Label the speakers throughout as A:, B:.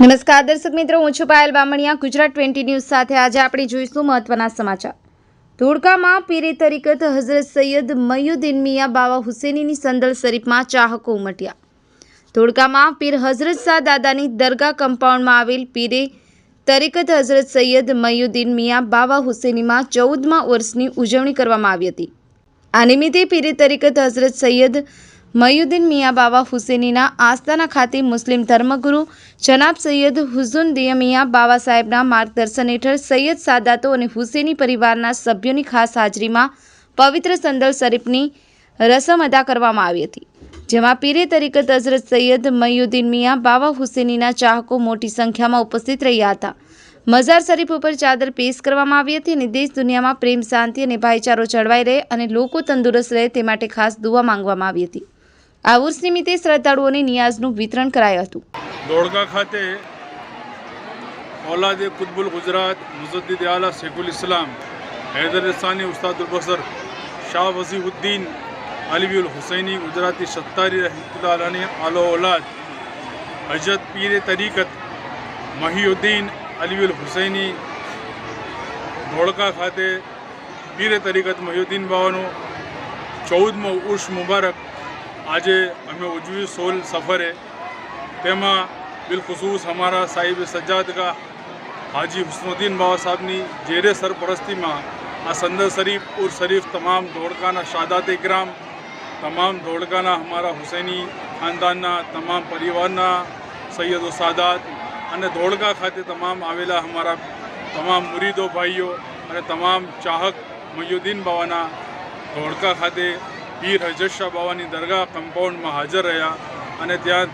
A: નમસ્કાર દર્શક મિત્રો, હું છું પાયલ બામણિયા. ગુજરાત ટ્વેન્ટી ન્યૂઝ સાથે આજે આપણે જોઈશું મહત્વના સમાચાર. ધોળકામાં પીરે તરીકત હઝરત સૈયદ મયુદ્દીન મિયા બાવા હુસેનીની સંદલ શરીફમાં ચાહકો ઉમટ્યા. ધોળકામાં પીર હઝરત શાહ દાદાની દરગાહ કમ્પાઉન્ડમાં આવેલ પીરે તરીકત હઝરત સૈયદ મયુદ્દીન મિયા બાવા હુસેનીમાં ચૌદમા વર્ષની ઉજવણી કરવામાં આવી હતી. આ નિમિત્તે પીરે તરીકત હઝરત સૈયદ મયુદ્દીન મિયા બાવા હુસેનીના આસ્થાના ખાતે મુસ્લિમ ધર્મગુરુ જનાબ સૈયદ હુઝુન દિયા મિયા બાવા સાહેબના માર્ગદર્શન હેઠળ સૈયદ સાદાતો અને હુસેની પરિવારના સભ્યોની ખાસ હાજરીમાં પવિત્ર સંદલ શરીફની રસમ અદા કરવામાં આવી હતી, જેમાં પીરે તરીકત હઝરત સૈયદ મયુદ્દીન મિયા બાવા હુસેનીના ચાહકો મોટી સંખ્યામાં ઉપસ્થિત રહ્યા હતા. મઝાર શરીફ ઉપર ચાદર પેશ કરવામાં આવી હતી અને દેશ દુનિયામાં પ્રેમ, શાંતિ અને ભાઈચારો જળવાઈ રહે અને લોકો તંદુરસ્ત રહે તે માટે ખાસ દુવા માંગવામાં આવી હતી. આ ઉર્સ નિમિત્તે શ્રદ્ધાળુઓને નિયાઝનું વિતરણ કરાયું હતું.
B: દોડકા ખાતે ઓલાદ એ કુતબુલ ગુજરાત, મુઝદ્દીદ આલા શેખુલ ઇસ્લામ, હૈદર ઉસ્તાદ ઉસ્તાદુલ બસર શાહ વઝીઉદ્દીન અલીબુલ હુસૈની, ગુજરાતી સત્તારી રહમતુલ્લાની આલો ઓલાદ હજરત પીરે તરીકત મહીઉદ્દીન અલીબુલ હુસૈની ધોળકા ખાતે પીરે તરીકત મહીઉદ્દીન બાવાનો ચૌદમો ઉર્ષ મુબારક આજે અમે ઉજવ્યું સોલ સફરે. તેમાં બિલખુસૂસ અમારા સાહિબ સજ્જાદગા હાજી હુસનુદ્દીન બાબા સાહેબની જેરે સરપરસ્તીમાં આ સંદર શરીફ, ઉર શરીફ, તમામ ધોળકાના શાદાત ગ્રામ, તમામ ધોળકાના અમારા હુસૈની ખાનદાનના, તમામ પરિવારના સૈયદો સાદાત અને ધોળકા ખાતે તમામ આવેલા અમારા તમામ મુરીદો ભાઈઓ અને તમામ ચાહક મયુદ્દીન બાવાના ધોળકા ખાતે પીર હજેશા બાવાની દરગાહ કમ્પાઉન્ડમાં હાજર રહ્યા અને ત્યાં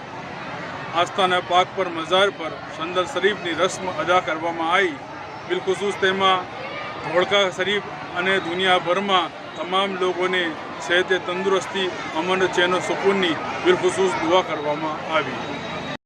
B: આસ્થાના પાક પર, મઝાર પર સંદર શરીફની રસમ અદા કરવામાં આવી. બિલખુસૂસ તેમાં ધોળકા શરીફ અને દુનિયાભરમાં તમામ લોકોને છે તંદુરસ્તી, અમન, ચેનો, સુકૂનની બિલખુસૂસ દુઆ કરવામાં આવી.